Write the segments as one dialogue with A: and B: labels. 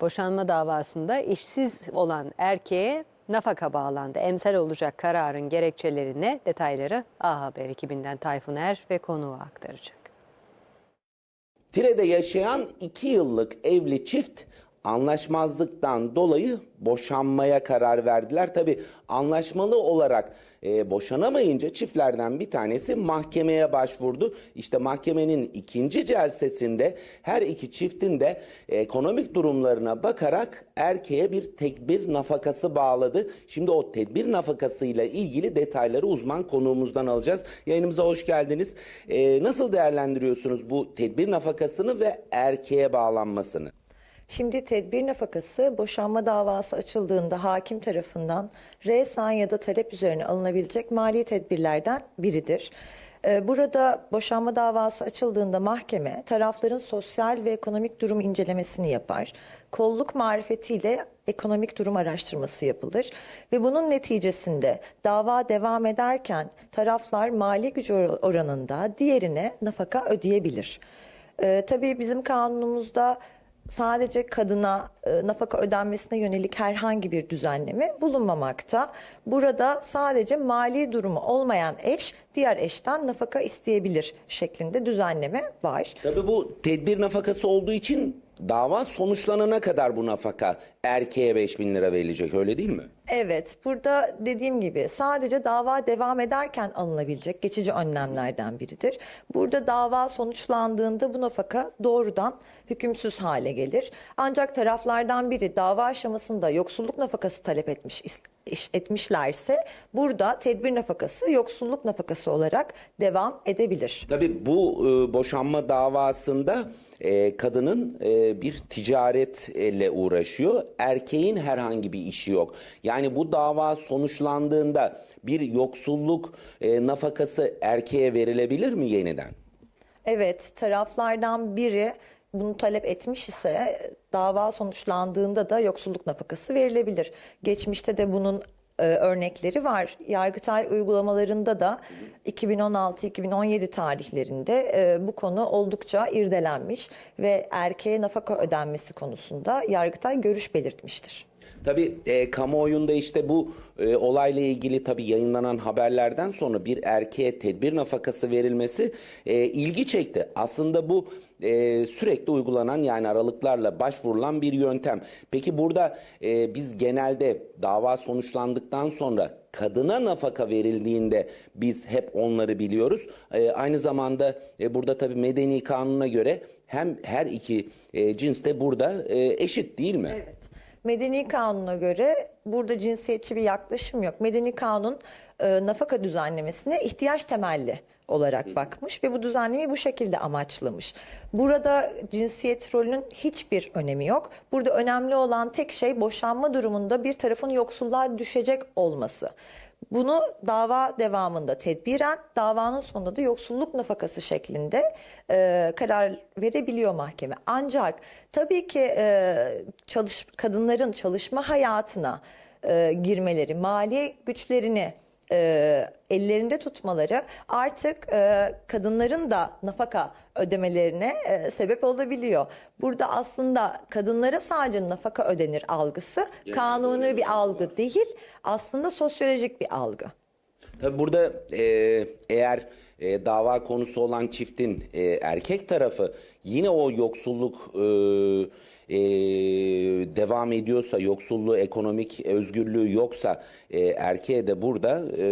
A: Boşanma davasında işsiz olan erkeğe nafaka bağlandı. Emsal olacak kararın gerekçeleri ne? Detayları A Haber ekibinden Tayfun Er ve konuğu aktaracak.
B: Tire'de yaşayan iki yıllık evli çift anlaşmazlıktan dolayı boşanmaya karar verdiler. Tabi anlaşmalı olarak e, boşanamayınca çiftlerden bir tanesi mahkemeye başvurdu. İşte mahkemenin ikinci celsesinde her iki çiftin de ekonomik durumlarına bakarak erkeğe bir tekbir nafakası bağladı. Şimdi o tedbir nafakasıyla ilgili detayları uzman konuğumuzdan alacağız. Yayınımıza hoş geldiniz. E, nasıl değerlendiriyorsunuz bu tedbir nafakasını ve erkeğe bağlanmasını?
C: Şimdi tedbir nafakası boşanma davası açıldığında hakim tarafından reysan ya da talep üzerine alınabilecek mali tedbirlerden biridir. Ee, Burada boşanma davası açıldığında mahkeme tarafların sosyal ve ekonomik durum incelemesini yapar. Kolluk marifetiyle ekonomik durum araştırması yapılır ve bunun neticesinde dava devam ederken taraflar mali gücü oranında diğerine nafaka ödeyebilir. Ee, tabii bizim kanunumuzda sadece kadına e, nafaka ödenmesine yönelik herhangi bir düzenleme bulunmamakta. Burada sadece mali durumu olmayan eş diğer eşten nafaka isteyebilir şeklinde düzenleme var.
B: Tabii bu tedbir nafakası olduğu için dava sonuçlanana kadar bu nafaka erkeğe 5 bin lira verilecek öyle değil mi?
C: Evet, burada dediğim gibi sadece dava devam ederken alınabilecek geçici önlemlerden biridir. Burada dava sonuçlandığında bu nafaka doğrudan hükümsüz hale gelir. Ancak taraflardan biri dava aşamasında yoksulluk nafakası talep etmiş iş- etmişlerse burada tedbir nafakası yoksulluk nafakası olarak devam edebilir.
B: Tabii bu e, boşanma davasında e, kadının e, bir ticaretle uğraşıyor. Erkeğin herhangi bir işi yok. Yani bu dava sonuçlandığında bir yoksulluk e, nafakası erkeğe verilebilir mi yeniden?
C: Evet, taraflardan biri bunu talep etmiş ise dava sonuçlandığında da yoksulluk nafakası verilebilir. Geçmişte de bunun e, örnekleri var. Yargıtay uygulamalarında da 2016-2017 tarihlerinde e, bu konu oldukça irdelenmiş ve erkeğe nafaka ödenmesi konusunda Yargıtay görüş belirtmiştir.
B: Tabii e, kamuoyunda işte bu e, olayla ilgili tabii yayınlanan haberlerden sonra bir erkeğe tedbir nafakası verilmesi e, ilgi çekti. Aslında bu e, sürekli uygulanan yani aralıklarla başvurulan bir yöntem. Peki burada e, biz genelde dava sonuçlandıktan sonra kadına nafaka verildiğinde biz hep onları biliyoruz. E, aynı zamanda e, burada tabii medeni kanuna göre hem her iki e, cins de burada e, eşit değil mi?
C: Evet. Medeni kanuna göre burada cinsiyetçi bir yaklaşım yok. Medeni kanun e, nafaka düzenlemesine ihtiyaç temelli olarak bakmış ve bu düzenlemeyi bu şekilde amaçlamış. Burada cinsiyet rolünün hiçbir önemi yok. Burada önemli olan tek şey boşanma durumunda bir tarafın yoksulluğa düşecek olması. Bunu dava devamında tedbiren, davanın sonunda da yoksulluk nafakası şeklinde e, karar verebiliyor mahkeme. Ancak tabii ki e, çalış, kadınların çalışma hayatına e, girmeleri, mali güçlerini e, ellerinde tutmaları artık e, kadınların da nafaka ödemelerine e, sebep olabiliyor. Burada aslında kadınlara sadece nafaka ödenir algısı kanuni bir algı değil, aslında sosyolojik bir algı.
B: Tabii burada e, eğer e, dava konusu olan çiftin e, erkek tarafı yine o yoksulluk e, e, devam ediyorsa, yoksulluğu, ekonomik özgürlüğü yoksa e, erkeğe de burada e,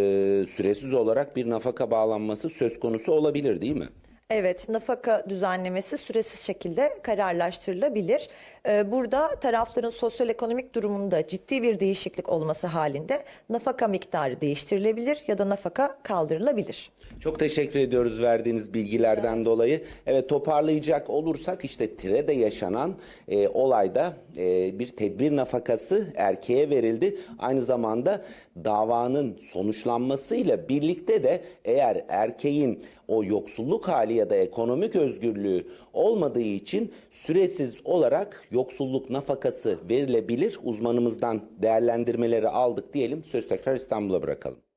B: süresiz olarak bir nafaka bağlanması söz konusu olabilir değil mi?
C: Evet, nafaka düzenlemesi süresiz şekilde kararlaştırılabilir. Ee, Burada tarafların sosyal ekonomik durumunda ciddi bir değişiklik olması halinde nafaka miktarı değiştirilebilir ya da nafaka kaldırılabilir.
B: Çok teşekkür ediyoruz verdiğiniz bilgilerden dolayı. Evet toparlayacak olursak işte Tire'de yaşanan e, olayda e, bir tedbir nafakası erkeğe verildi. Aynı zamanda davanın sonuçlanmasıyla birlikte de eğer erkeğin o yoksulluk hali ya da ekonomik özgürlüğü olmadığı için süresiz olarak yoksulluk nafakası verilebilir. Uzmanımızdan değerlendirmeleri aldık diyelim. Söz tekrar İstanbul'a bırakalım.